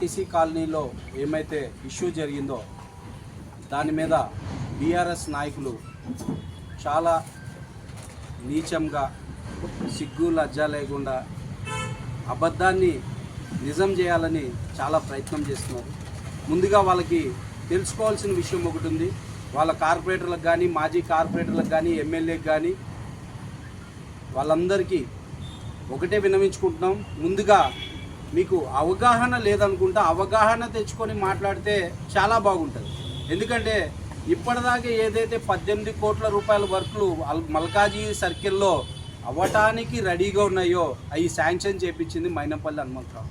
RTC కాలనీలో ఏమైతే issue జరిగిందో దాని మీద బీఆర్ఎస్ నాయకులు చాలా నీచంగా సిగ్గు లజ్జ లేకుండా అబద్ధాన్ని నిజం చేయాలని చాలా ప్రయత్నం చేస్తున్నారు. ముందుగా వాళ్ళకి తెలుసుకోవాల్సిన విషయం ఒకటి ఉంది. వాళ్ళ కార్పొరేటర్లకు కానీ మాజీ కార్పొరేటర్లకు కానీ ఎమ్మెల్యేకి కానీ వాళ్ళందరికీ ఒకటే విన్నవించుకుంటున్నాం. ముందుగా మీకు అవగాహన లేదనుకుంటా అవగాహన తెచ్చుకొని మాట్లాడితే చాలా బాగుంటుంది. ఎందుకంటే ఇప్పటిదాకా ఏదైతే పద్దెనిమిది కోట్ల రూపాయల వర్క్లు మల్కాజీ సర్కిల్లో అవ్వటానికి రెడీగా ఉన్నాయో అవి శాంక్షన్ చేపించింది మైనంపల్లి హనుమంతరావు.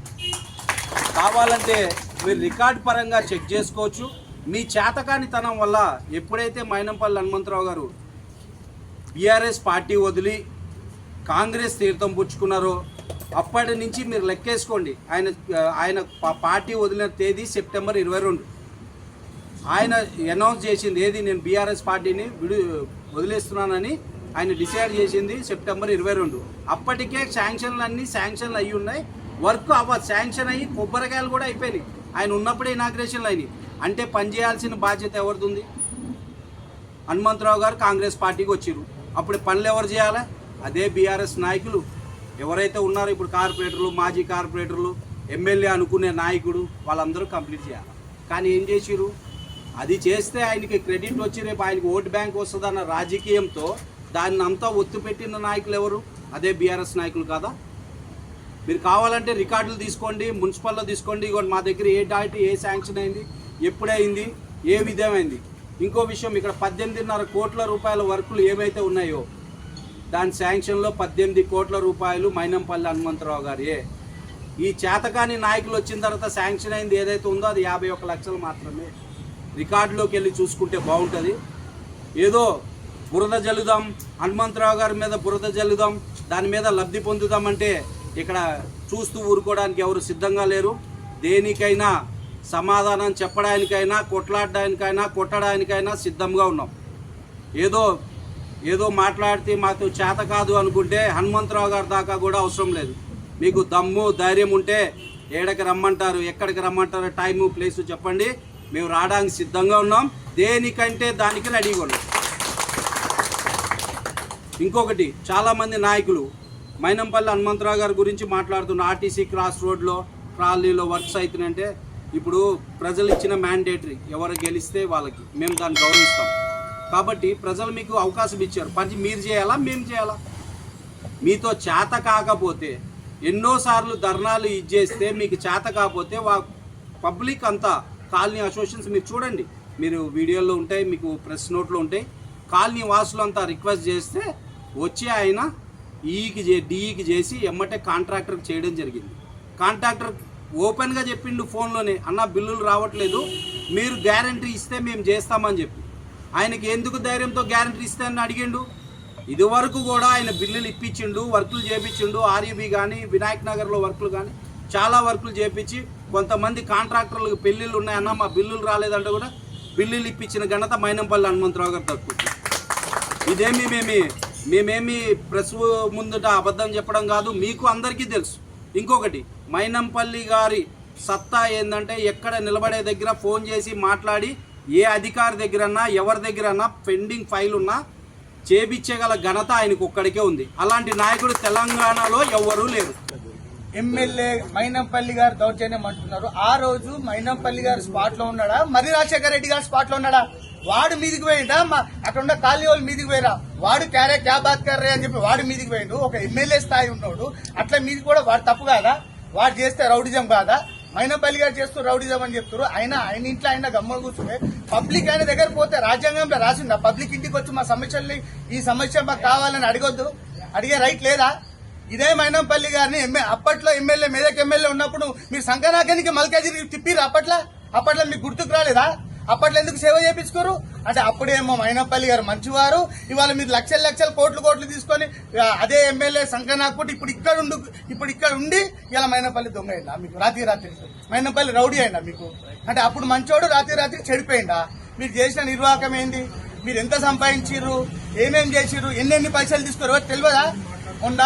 కావాలంటే మీరు రికార్డ్ పరంగా చెక్ చేసుకోవచ్చు. మీ చేతకానితనం వల్ల ఎప్పుడైతే మైనంపల్లి హనుమంతరావు గారు బీఆర్ఎస్ పార్టీ వదిలి కాంగ్రెస్ తీర్థం పుచ్చుకున్నారో అప్పటి నుంచి మీరు లెక్కేసుకోండి. ఆయన ఆయన పార్టీ వదిలిన తేదీ సెప్టెంబర్ ఇరవై రెండు. ఆయన అనౌన్స్ చేసింది ఏది? నేను బీఆర్ఎస్ పార్టీని విడు వదిలేస్తున్నానని ఆయన డిసైడ్ చేసింది సెప్టెంబర్ ఇరవై రెండు. అప్పటికే శాంక్షన్లు అన్నీ శాంక్షన్లు అయ్యి ఉన్నాయి. వర్క్ అవ శాంక్షన్ అయ్యి కొబ్బరికాయలు కూడా అయిపోయినాయి. ఆయన ఉన్నప్పుడే ఇనాగ్రేషన్లు అయినాయి. అంటే పనిచేయాల్సిన బాధ్యత ఎవరిది హనుమంతరావు గారు కాంగ్రెస్ పార్టీకి వచ్చిరు అప్పుడు పనులు ఎవరు చేయాలా? అదే బీఆర్ఎస్ నాయకులు. ఎవరైతే ఉన్నారో ఇప్పుడు కార్పొరేటర్లు మాజీ కార్పొరేటర్లు ఎమ్మెల్యే అనుకునే నాయకుడు వాళ్ళందరూ కంప్లీట్ చేయాలి. కానీ ఏం చేసిరు అది చేస్తే ఆయనకి క్రెడిట్ వచ్చి రేపు ఆయనకి ఓటు బ్యాంక్ వస్తుందన్న రాజకీయంతో దాన్ని అంతా ఒత్తు పెట్టిన నాయకులు ఎవరు? అదే బీఆర్ఎస్ నాయకులు కాదా? మీరు కావాలంటే రికార్డులు తీసుకోండి మున్సిపల్లో తీసుకోండి ఇగోండి మా దగ్గర ఏ డాట్ ఏ శాంక్షన్ అయింది ఎప్పుడైంది ఏ విధమైంది. ఇంకో విషయం ఇక్కడ పద్దెనిమిదిన్నర కోట్ల రూపాయల వర్కులు ఏమైతే ఉన్నాయో దాని శాంక్షన్లో పద్దెనిమిది కోట్ల రూపాయలు మైనంపల్లి హనుమంతరావు గారి. ఈ చేతకాని నాయకులు వచ్చిన తర్వాత శాంక్షన్ అయింది ఏదైతే ఉందో అది యాభై ఒక్క లక్షలు మాత్రమే. రికార్డులోకి వెళ్ళి చూసుకుంటే బాగుంటుంది. ఏదో బురద జల్లుదాం హనుమంతరావు గారి మీద బురద జల్లుదాం దాని మీద లబ్ధి పొందుదామంటే ఇక్కడ చూస్తూ ఊరుకోవడానికి ఎవరు సిద్ధంగా లేరు. దేనికైనా సమాధానం చెప్పడానికైనా కొట్లాడడానికైనా కొట్టడానికైనా సిద్ధంగా ఉన్నాం. ఏదో ఏదో మాట్లాడితే మాకు చేత కాదు అనుకుంటే హనుమంతరావు గారి దాకా కూడా అవసరం లేదు. మీకు దమ్ము ధైర్యం ఉంటే ఏడకి రమ్మంటారు ఎక్కడికి రమ్మంటారు టైము ప్లేసు చెప్పండి. మేము రావడానికి సిద్ధంగా ఉన్నాం. దేనికంటే దానికి రెడీగా ఉన్నాం. ఇంకొకటి చాలామంది నాయకులు మైనంపల్లి హనుమంతరావు గారి గురించి మాట్లాడుతున్న ఆర్టీసీ క్రాస్ రోడ్లో ట్రాలీలో వర్క్స్ అవుతున్నాయంటే ఇప్పుడు ప్రజలు ఇచ్చిన మ్యాండేటరీ ఎవరు గెలిస్తే వాళ్ళకి మేము దాన్ని గౌరవిస్తాం. కాబట్టి ప్రజలు మీకు అవకాశం ఇచ్చారు. పని మీరు చేయాలా? మేము చేయాలా? మీతో చేత కాకపోతే ఎన్నోసార్లు ధర్నాలు ఇచ్చేస్తే మీకు చేత కాకపోతే వా పబ్లిక్ అంతా కాలనీ అసోసియేషన్స్ మీరు చూడండి. మీరు వీడియోలో ఉంటాయి మీకు ప్రెస్ నోట్లో ఉంటాయి. కాలనీ వాసులు అంతా రిక్వెస్ట్ చేస్తే వచ్చి ఆయన ఈకి చే డిఈకి చేసి ఎమ్మటే కాంట్రాక్టర్కి చేయడం జరిగింది. కాంట్రాక్టర్ ఓపెన్గా చెప్పిండు ఫోన్లోనే అన్న బిల్లులు రావట్లేదు. మీరు గ్యారంటీ ఇస్తే మేము చేస్తామని చెప్పి. ఆయనకి ఎందుకు ధైర్యంతో గ్యారంటీ ఇస్తే అని అడిగిండు. ఇది వరకు కూడా ఆయన బిల్లులు ఇప్పించిండు వర్కులు చేపించిండు ఆర్యుబి కానీ వినాయక్ నగర్లో వర్కులు కానీ చాలా వర్కులు చేపించి కొంతమంది కాంట్రాక్టర్లకు పెళ్ళిళ్ళు ఉన్నాయన్న మా బిల్లులు రాలేదంటే కూడా బిల్లులు ఇప్పించిన ఘనత మైనంపల్లి హనుమంతరావు గారు తక్కువ ఇదేమి మేమి మేమేమి ప్రెస్ ముందుట అబద్ధం చెప్పడం కాదు మీకు అందరికీ తెలుసు. ఇంకొకటి మైనంపల్లి గారి సత్తా ఏంటంటే ఎక్కడ నిలబడే దగ్గర ఫోన్ చేసి మాట్లాడి ఏ అధికారి దగ్గరన్నా ఎవరి దగ్గరన్నా పెండింగ్ ఫైల్ ఉన్నా చేపించగల ఘనత ఆయనకు ఒక్కడికే ఉంది. అలాంటి నాయకుడు తెలంగాణలో ఎవ్వరూ లేరు. ఎమ్మెల్యే మైనంపల్లి గారు దౌర్జన్యం అంటున్నారు. ఆ రోజు మైనంపల్లి గారు స్పాట్లో ఉన్నాడా? మరి రాజశేఖర రెడ్డి గారు స్పాట్లో ఉన్నాడా? వాడు మీదికి పోయిండా అక్కడ ఉన్న ఖాళీ వాళ్ళు మీదికి పోయిరా? వాడు క్యారే క్యా బాత్ కర్రే అని చెప్పి వాడు మీదికి పోయిండు. ఒక ఎమ్మెల్యే స్థాయి ఉన్నాడు. అట్లా మీది కూడా వాడు తప్పు కాదా? వాడు చేస్తే రౌడిజం కాదా? మైనంపల్లి గారు చేస్తూ రౌడీజం అని చెప్తారు ఆయన ఆయన ఇంట్లో ఆయన గమ్మలు కూర్చుంటే పబ్లిక్ ఆయన దగ్గర పోతే రాజ్యాంగంలో రాసిందా? పబ్లిక్ ఇంటికి వచ్చి మా సమస్యల్ని ఈ సమస్య మాకు కావాలని అడగొద్దు. అడిగే రైట్ లేదా? ఇదే మైనంపల్లి గారిని ఎమ్మె అప్పట్లో ఎమ్మెల్యే మెదక్ ఎమ్మెల్యే ఉన్నప్పుడు మీరు సంకనాకానికి మల్కాజీ తిప్పిరు అప్పట్లో? అప్పట్లో మీకు గుర్తుకు రాలేదా? అప్పట్లో ఎందుకు సేవ చేయించుకోరు అంటే అప్పుడేమో మైనపల్లి గారు మంచివారు. ఇవాళ మీరు లక్షల లక్షల కోట్లు కోట్లు తీసుకొని అదే ఎమ్మెల్యే సంకనాకుటి ఇప్పుడు ఇక్కడ ఉండు ఇప్పుడు ఇక్కడ ఉండి ఇలా మైనపల్లి దొంగ అయిందా మీకు? రాత్రి రాత్రి. మైనపల్లి రౌడీ అయిందా మీకు? అంటే అప్పుడు మంచోడు రాత్రి రాత్రి చెడిపోయిందా? మీరు చేసిన నిర్వాహకం ఏంది? మీరు ఎంత సంపాదించిర్రు? ఏమేం చేసిర్రు? ఎన్నెన్ని పైసలు తీసుకోరు తెలియదా? మొన్న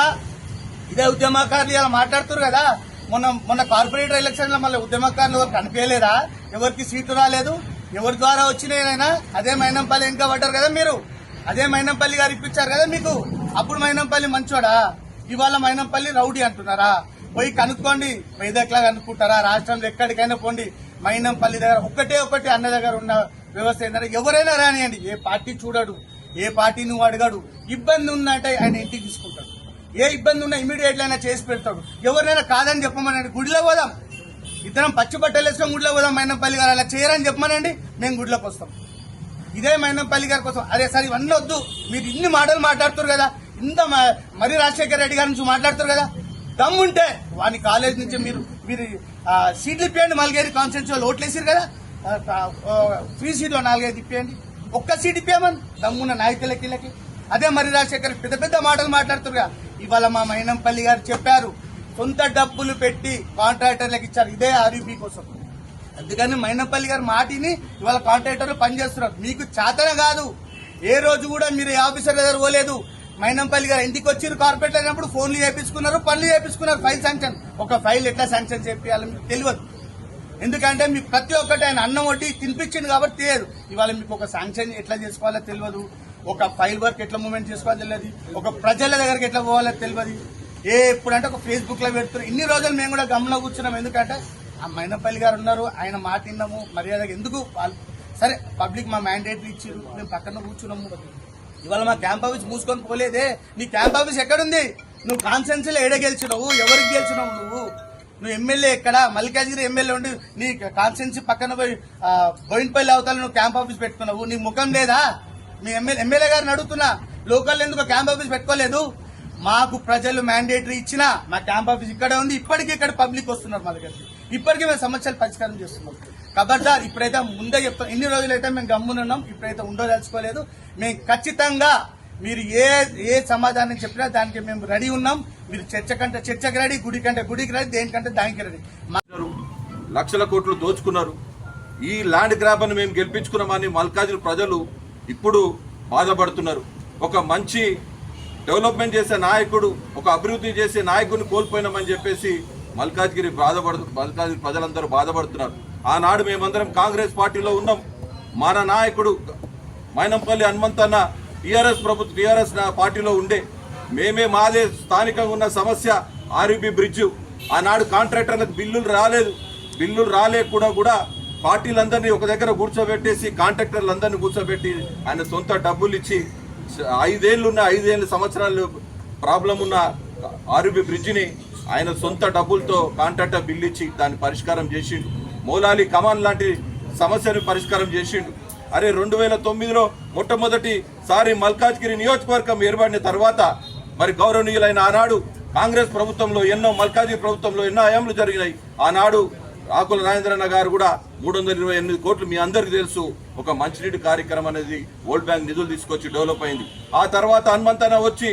ఇదే ఉద్యమకారులు ఇలా మాట్లాడుతారు కదా. మొన్న మొన్న కార్పొరేటర్ ఎలక్షన్లో మళ్ళీ ఉద్యమకారులు ఎవరు కనిపించలేదా? ఎవరికి సీటు రాలేదు? ఎవరి ద్వారా వచ్చినాయినైనా అదే మైనంపల్లి ఇంకా పడ్డారు కదా మీరు. అదే మైనంపల్లి గారు ఇప్పించారు కదా మీకు. అప్పుడు మైనంపల్లి మంచోడా? ఇవాళ మైనంపల్లి రౌడీ అంటున్నారా? పోయి కనుక్కోండి. వైదక్లా కనుక్కుంటారా? రాష్ట్రంలో ఎక్కడికైనా పోండి. మైనంపల్లి దగ్గర ఒక్కటే ఒకటి అన్న దగ్గర ఉన్న వ్యవస్థ ఏంటంటే ఎవరైనా రానియండి. ఏ పార్టీ చూడడు. ఏ పార్టీ నువ్వు అడగడు. ఇబ్బంది ఉందంటే ఆయన ఇంటికి తీసుకుంటాడు. ఏ ఇబ్బంది ఉన్నా ఇమీడియట్ అయినా చేసి పెడతాడు. ఎవరినైనా కాదని చెప్పమనండి. గుడిలో పోదాం. ఇద్దరం పచ్చి బట్టలు వేసుకొని గుడిలో పోదాం మైనంపల్లి గారు. అలా చేయరని చెప్పమనండి మేము గుడిలోకి వస్తాం. ఇదే మైనంపల్లి గారి కోసం. అదే సార్ ఇవన్నీ వద్దు. మీరు ఇన్ని మాటలు మాట్లాడుతారు కదా ఇంత మ- మరి రాజశేఖర రెడ్డి గారి నుంచి మాట్లాడుతారు కదా దమ్ముంటే వాని కాలేజ్ నుంచి మీరు మీరు సీట్లు ఇప్పియండి మల్గేరి కాన్సెన్స్ ఓట్లేసారు ఓట్లు వేసారు కదా ఆ, ఫ్రీ సీట్లో నాలుగైదు ఇప్పియండి. ఒక్క సీట్ ఇప్పామని దమ్మున్న నాయకులకి అదే మరి రాజశేఖర్ పెద్ద పెద్ద మాటలు మాట్లాడుతారు కదా ఇవాళ మా మైనంపల్లి గారు చెప్పారు సొంత డబ్బులు పెట్టి కాంట్రాక్టర్లకు ఇచ్చారు. ఇదే ఆర్యూపీ కోసం. అందుకని మైనపల్లి గారు మాటిని ఇవాళ కాంట్రాక్టర్లు పనిచేస్తున్నారు మీకు చేతన కాదు. ఏ రోజు కూడా మీరు ఏ ఆఫీసర్ దగ్గర పోలేదు. మైనంపల్లి గారు ఇంటికి వచ్చారు కార్పొరేట్ అయినప్పుడు ఫోన్లు చేపించుకున్నారు పనులు చేపించుకున్నారు ఫైల్ శాంక్షన్ ఒక ఫైల్ ఎట్లా శాంక్షన్ చేయాలి మీకు తెలియదు. ఎందుకంటే మీకు ప్రతి ఒక్కటి ఆయన అన్నం వడ్డీ తినిపించింది కాబట్టి తెలియదు. ఇవాళ మీకు ఒక శాంక్షన్ ఎట్లా చేసుకోవాలో తెలియదు. ఒక ఫైల్ వర్క్ ఎట్లా మూమెంట్ చేసుకోవాలో తెలియదు. ఒక ప్రజల దగ్గరికి ఎట్లా పోవాలో తెలియదు. ఏ ఇప్పుడంటే ఒక ఫేస్బుక్లో పెడుతున్నారు. ఇన్ని రోజులు మేము కూడా గమనం కూర్చున్నాం. ఎందుకంటే ఆ మైనపల్లి గారు ఉన్నారు. ఆయన మాట విన్నాము. మర్యాదగా ఎందుకు వాళ్ళు సరే పబ్లిక్ మా మ్యాండేట్ ఇచ్చారు మేము పక్కన కూర్చున్నాము. ఇవాళ మా క్యాంప్ ఆఫీస్ మూసుకొని పోలేదే. నీ క్యాంప్ ఆఫీస్ ఎక్కడుంది? నువ్వు కాన్సెన్స్లో ఎడ గెలిచినావు? ఎవరికి గెలిచినావు నువ్వు? నువ్వు ఎమ్మెల్యే ఎక్కడ? మల్లికార్జున ఎమ్మెల్యే ఉండి నీ కాన్సెన్సీ పక్కన పోయి ఆ, బోయినపల్లి అవతల నువ్వు క్యాంప్ ఆఫీస్ పెట్టుకున్నావు. నీ ముఖం లేదా? మీ ఎమ్మెల్యే ఎమ్మెల్యే గారిని అడుగుతున్నా. లోకల్ ఎందుకు క్యాంప్ ఆఫీస్ పెట్టుకోలేదు? మాకు ప్రజలు మ్యాండేటరీ ఇచ్చినా మా క్యాంప్ ఆఫీస్ ఇక్కడే ఉంది. ఇప్పటికీ ఇక్కడ పబ్లిక్ వస్తున్నారు మా దగ్గరికి. ఇప్పటికీ మేము సమస్యలు పరిష్కారం చేస్తున్నాం. ఖబర్దార్ ఇప్పుడైతే ముందే చెప్తాం. ఎన్ని రోజులైతే మేము గమ్మునున్నాం ఇప్పుడైతే ఉండదలుచుకోలేదు. మేము ఖచ్చితంగా మీరు ఏ ఏ సమాధానం చెప్పినా దానికి మేము రెడీ ఉన్నాం. మీరు చర్చ కంటే చర్చకి రెడీ గుడి కంటే గుడికి రెడీ దేనికంటే దానికి రెడీ. లక్షల కోట్లు దోచుకున్నారు. ఈ ల్యాండ్ గ్రాబ్ను మేము గెలిపించుకున్నామని మల్కాజులు ప్రజలు ఇప్పుడు బాధపడుతున్నారు. ఒక మంచి డెవలప్మెంట్ చేసే నాయకుడు ఒక అభివృద్ధి చేసే నాయకుడిని కోల్పోయినామని చెప్పేసి మల్కాజ్గిరి బాధపడు మల్కాజ్గిరి ప్రజలందరూ బాధపడుతున్నారు. ఆనాడు మేమందరం కాంగ్రెస్ పార్టీలో ఉన్నాం. మన నాయకుడు మైనంపల్లి హనుమంతన్న టీఆర్ఎస్ ప్రభుత్వ టీఆర్ఎస్ పార్టీలో ఉండే. మేమే మాదే స్థానికంగా ఉన్న సమస్య ఆర్యూబీ బ్రిడ్జ్. ఆనాడు కాంట్రాక్టర్లకు బిల్లులు రాలేదు. బిల్లులు రాలేకుండా కూడా పార్టీలందరినీ ఒక దగ్గర కూర్చోబెట్టేసి కాంట్రాక్టర్లందరినీ కూర్చోబెట్టి ఆయన సొంత డబ్బులు ఇచ్చి ఐదేళ్ళు ఉన్న ఐదేళ్ళు సంవత్సరాలు ప్రాబ్లం ఉన్న ఆరుబి బ్రిడ్జిని ఆయన సొంత డబ్బులతో కాంట్రాక్టర్ బిల్ ఇచ్చి దాన్ని పరిష్కారం చేసిండు. మౌలాలి కమాన్ లాంటి సమస్యను పరిష్కారం చేసిండు. అరే రెండు వేల తొమ్మిదిలో మొట్టమొదటి సారి మల్కాజ్గిరి నియోజకవర్గం ఏర్పడిన తర్వాత మరి గౌరవనీయులైన ఆనాడు కాంగ్రెస్ ప్రభుత్వంలో ఎన్నో మల్కాజ్గిరి ప్రభుత్వంలో ఎన్నో హయాంలు జరిగినాయి. ఆనాడు ఆకుల రాజేంద్రన్న గారు కూడా మూడు వందల ఇరవై ఎనిమిది కోట్లు మీ అందరికీ తెలుసు. ఒక మంచినీటి కార్యక్రమం అనేది వరల్డ్ బ్యాంక్ నిధులు తీసుకొచ్చి డెవలప్ అయింది. ఆ తర్వాత హనుమంతన వచ్చి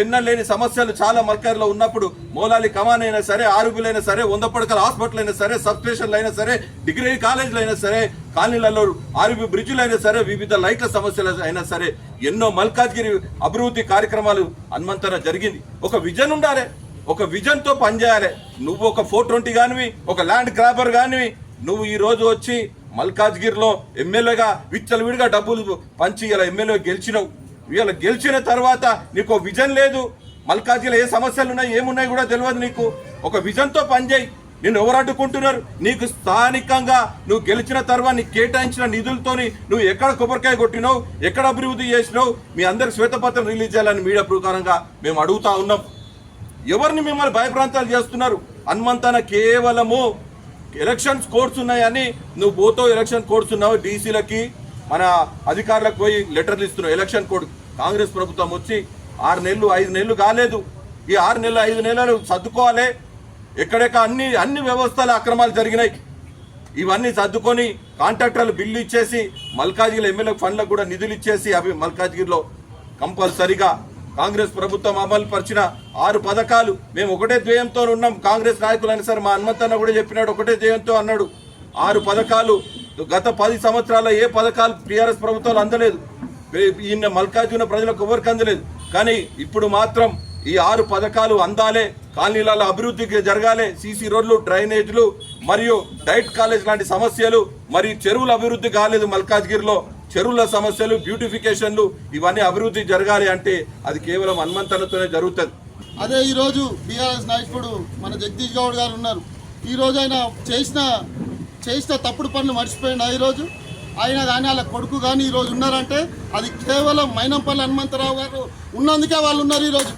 ఎన్న లేని సమస్యలు చాలా మల్కార్లో ఉన్నప్పుడు మోలాలి కమాన్ అయినా సరే ఆరోగ్యులైనా సరే వంద పడకల హాస్పిటల్ అయినా సరే సబ్ స్టేషన్లు అయినా సరే డిగ్రీ కాలేజీలు అయినా సరే కాలనీలలో ఆరోగ్య బ్రిడ్జ్లు అయినా సరే వివిధ లైట్ల సమస్యలు అయినా సరే ఎన్నో మల్కాజ్గిరి అభివృద్ధి కార్యక్రమాలు హనుమంతన జరిగింది. ఒక విజన్ ఉండాలి. ఒక విజన్తో పనిచేయాలి. నువ్వు ఒక ఫోర్ ట్వంటీ కానివి ఒక ల్యాండ్ గ్రాబర్ కానివి నువ్వు ఈరోజు వచ్చి మల్కాజ్గిరిలో ఎమ్మెల్యేగా విచ్చలవిడిగా డబ్బులు పంచి ఇలా ఎమ్మెల్యే గెలిచినావు. ఇలా గెలిచిన తర్వాత నీకు విజన్ లేదు. మల్కాజ్గిరిలో ఏ సమస్యలు ఉన్నాయి ఏమున్నాయి కూడా తెలియదు నీకు. ఒక విజన్తో పనిచేయి. నిన్ను ఎవరు అడ్డుకుంటున్నారు? నీకు స్థానికంగా నువ్వు గెలిచిన తర్వాత నీకు కేటాయించిన నిధులతోని నువ్వు ఎక్కడ కొబ్బరికాయ కొట్టినావు? ఎక్కడ అభివృద్ధి చేసినావు? మీ అందరికి శ్వేతపత్రం రిలీజ్ చేయాలని మీడియా ప్రకారంగా మేము అడుగుతా ఉన్నాం. ఎవరిని మిమ్మల్ని భయప్రాంతాలు చేస్తున్నారు? హనుమంతాన కేవలము ఎలక్షన్స్ కోడ్స్ ఉన్నాయని నువ్వు పోతావు ఎలక్షన్ కోడ్స్ ఉన్నావు డీసీలకి మన అధికారులకు పోయి లెటర్లు ఇస్తున్నావు ఎలక్షన్ కోడ్. కాంగ్రెస్ ప్రభుత్వం వచ్చి ఆరు నెలలు ఐదు నెలలు కాలేదు. ఈ ఆరు నెలలు ఐదు నెలలు సర్దుకోవాలి. ఎక్కడెక్క అన్ని అన్ని వ్యవస్థల అక్రమాలు జరిగినాయి. ఇవన్నీ సర్దుకొని కాంట్రాక్టర్లు బిల్లు ఇచ్చేసి మల్కాజ్గిరి ఎమ్మెల్యే ఫండ్లకు కూడా నిధులు ఇచ్చేసి అవి మల్కాజ్గిరిలో కంపల్సరిగా కాంగ్రెస్ ప్రభుత్వం అమలు పరిచిన ఆరు పథకాలు. మేము ఒకటే ధ్యేయంతో ఉన్నాం. కాంగ్రెస్ నాయకులని సార్ మా హనుమంతన్న కూడా చెప్పినాడు. ఒకటే ధ్యేయంతో అన్నాడు. ఆరు పథకాలు. గత పది సంవత్సరాల ఏ పథకాలు టీఆర్ఎస్ ప్రభుత్వాలు అందలేదు. ఈయన మల్కాజ్గిరి ప్రజలకు ఎవరికి అందలేదు. కానీ ఇప్పుడు మాత్రం ఈ ఆరు పథకాలు అందాలే. కాలనీలలో అభివృద్ధికి జరగాలి. సీసీ రోడ్లు డ్రైనేజ్లు మరియు డైట్ కాలేజ్ లాంటి సమస్యలు మరియు చెరువుల అభివృద్ధి కాలేదు మల్కాజ్గిరిలో. చెరువుల సమస్యలు బ్యూటిఫికేషన్లు ఇవన్నీ అభివృద్ధి జరగాలి అంటే అది కేవలం హనుమంతనతోనే జరుగుతుంది. అదే ఈరోజు బీఆర్ఎస్ నాయకుడు మన జగదీష్ గౌడ్ గారు ఉన్నారు. ఈరోజు ఆయన చేసిన చేసిన తప్పుడు పనులు మర్చిపోయిండు ఈరోజు ఆయన కానీ వాళ్ళ కొడుకు కానీ ఈరోజు ఉన్నారంటే అది కేవలం మైనంపల్లి హనుమంతరావు గారు ఉన్నందుకే వాళ్ళు ఉన్నారు ఈరోజు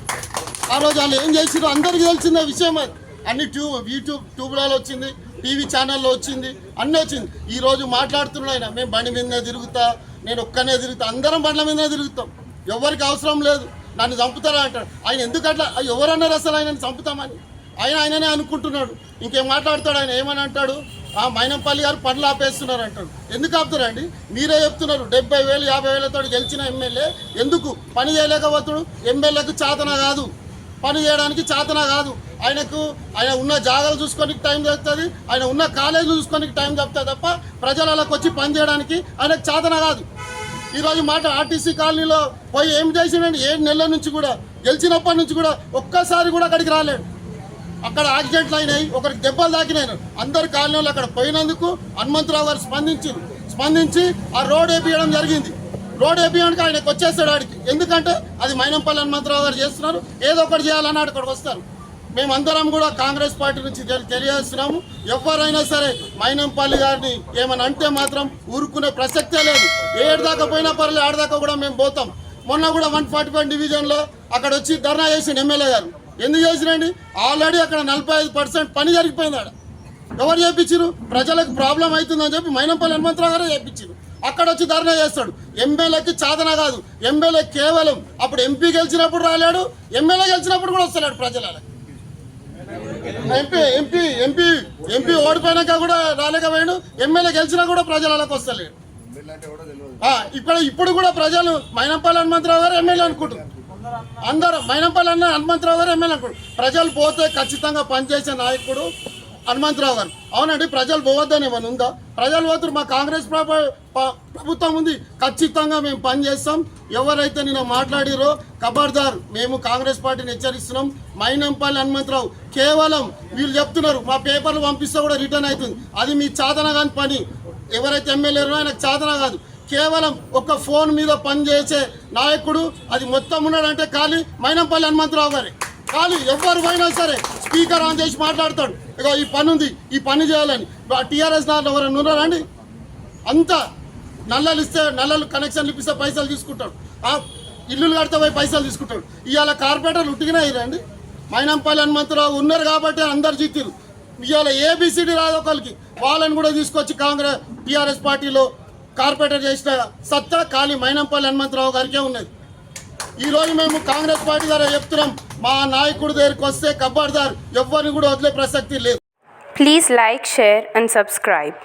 ఆ రోజు వాళ్ళు ఏం చేసిరో అందరికీ తెలిసిన విషయం అది. అన్ని ట్యూబ్ యూట్యూబ్ ట్యూబ్లలో వచ్చింది టీవీ ఛానల్లో వచ్చింది అన్నీ వచ్చింది. ఈరోజు మాట్లాడుతున్నాడు ఆయన మేము బండి మీద తిరుగుతా నేను ఒక్కనే తిరుగుతా అందరం బండ్ల మీదనే తిరుగుతాం. ఎవరికి అవసరం లేదు నన్ను చంపుతారా అంటాడు. ఆయన ఎందుకట్లా ఎవరన్నారు అసలు ఆయనని చంపుతామని? ఆయన ఆయననే అనుకుంటున్నాడు. ఇంకేం మాట్లాడతాడు ఆయన ఏమని అంటాడు? ఆ మైనంపల్లి గారు పనులు ఆపేస్తున్నారు అంటాడు. ఎందుకు ఆపుతారండి మీరే చెప్తున్నారు డెబ్బై వేలు యాభై వేలతో గెలిచిన ఎమ్మెల్యే ఎందుకు? పని చేయలేకపోతాడు ఎమ్మెల్యేకు చాతన కాదు. పని చేయడానికి చాతన కాదు. ఆయనకు ఆయన ఉన్న జాగాలు చూసుకోనికి టైం దొరుకుతుంది ఆయన ఉన్న కాలేజీలు చూసుకోనికి టైం చెప్తుంది తప్ప ప్రజలకు వచ్చి పనిచేయడానికి ఆయనకు చాతన కాదు. ఈరోజు మాట ఆర్టీసీ కాలనీలో పోయి ఏం చేసిండండి? ఏడు నెలల నుంచి కూడా గెలిచినప్పటి నుంచి కూడా ఒక్కసారి కూడా అక్కడికి రాలేడు అక్కడ యాక్సిడెంట్లు అయినాయి ఒకరికి దెబ్బలు తాకినాయి. అందరు కాలనీలు అక్కడ పోయినందుకు హనుమంతరావు గారు స్పందించారు స్పందించి ఆ రోడ్ వేపియడం జరిగింది. రోడ్ వేపియడానికి ఆయనకు వచ్చేస్తాడు ఆడికి. ఎందుకంటే అది మైనంపల్లి హనుమంతరావు గారు చేస్తున్నారు. ఏదో ఒకటి చేయాలని అక్కడికి వస్తారు. మేమందరం కూడా కాంగ్రెస్ పార్టీ నుంచి తెలియజేస్తున్నాము. ఎవరైనా సరే మైనంపల్లి గారిని ఏమని అంటే మాత్రం ఊరుకునే ప్రసక్తే లేదు. ఏడుదాకా పోయినా పర్లేదు ఆడదాకా కూడా మేము పోతాం. మొన్న కూడా వన్ ఫార్టీ ఫైవ్ డివిజన్లో అక్కడ వచ్చి ధర్నా చేసిన ఎమ్మెల్యే గారు. ఎందుకు చేసినండి ఆల్రెడీ అక్కడ నలభై ఐదు పర్సెంట్ పని జరిగిపోయింది ఆడ. ఎవరు చేయించారు ప్రజలకు ప్రాబ్లం అవుతుందని చెప్పి మైనంపల్లి హనుమంతరావు గారే చేయించారు అక్కడ వచ్చి ధర్నా చేస్తాడు. ఎమ్మెల్యేకి చాదన కాదు. ఎమ్మెల్యే కేవలం అప్పుడు ఎంపీ గెలిచినప్పుడు రాలేడు ఎమ్మెల్యే గెలిచినప్పుడు కూడా వస్తలేడు ప్రజలకు. ఎంపీ ఎంపీ ఎంపీ ఎంపీ ఓడిపోయినాక కూడా రాలేకపోయాడు ఎమ్మెల్యే గెలిచినా కూడా ప్రజలకు వస్తలేడు ఆ, ఇక్కడ ఇప్పుడు కూడా ప్రజలు మైనంపల్లి హనుమంతరావు గారు ఎమ్మెల్యే అనుకుంటున్నారు. అందరూ మైనంపల్లి అన్న హనుమంతరావు గారు ఎమ్మెల్యే అనుకుంటారు ప్రజలు పోతే ఖచ్చితంగా పనిచేసే నాయకుడు హనుమంతరావు గారు. అవునండి ప్రజలు పోవద్దని ఏమైనా ఉందా? ప్రజలు పోతున్నారు. మా కాంగ్రెస్ ప్రభుత్వం ఉంది. ఖచ్చితంగా మేము పనిచేస్తాం ఎవరైతే నిన్న మాట్లాడిరో కబర్దార్ మేము కాంగ్రెస్ పార్టీని హెచ్చరిస్తున్నాం. మైనంపల్లి హనుమంతరావు కేవలం వీళ్ళు చెప్తున్నారు. మా పేపర్లు పంపిస్తే కూడా రిటర్న్ అవుతుంది. అది మీ చాదన కాని పని. ఎవరైతే ఎమ్మెల్యేరో ఆయనకు చాదన కాదు. కేవలం ఒక ఫోన్ మీద పనిచేసే నాయకుడు అది మొత్తం ఉన్నాడంటే ఖాళీ మైనంపల్లి హనుమంతరావు గారే. ఖాళీ ఎవరు పోయినా సరే స్పీకర్ ఆన్ చేసి మాట్లాడతాడు. ఇగో ఈ పని ఉంది ఈ పని చేయాలని. టీఆర్ఎస్ దాంట్లో ఎవరైనా ఉన్నారండి అంతా నల్లలు ఇస్తే నల్లలు కనెక్షన్లు ఇప్పిస్తే పైసలు తీసుకుంటాడు. ఆ ఇల్లులు కడితే పోయి పైసలు తీసుకుంటాడు. ఇవాళ కార్పొరేటర్లు ఉట్టిగానే రండి మైనంపల్లి హనుమంతరావు ఉన్నారు కాబట్టి అందరు జీతిరు ఇవాళ ఏబిసిడి రాదు ఒకరికి వాళ్ళని కూడా తీసుకొచ్చి కాంగ్రెస్ టీఆర్ఎస్ పార్టీలో కార్పొరేటర్ చేసిన సత్తా ఖాళీ మైనంపల్లి హనుమంతరావు గారికే ఉన్నది. ఈ రోజు మేము కాంగ్రెస్ పార్టీ ద్వారా చెప్తున్నాం మా నాయకుడు దగ్గరికి వస్తే కబ్బర్దార్ ఎవరిని కూడా వదిలే ప్రసక్తి లేదు. Please like share and subscribe